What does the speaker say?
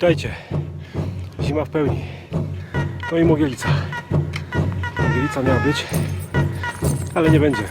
Witajcie. Zima w pełni. No i Mogielica. Mogielica miała być, ale nie będzie.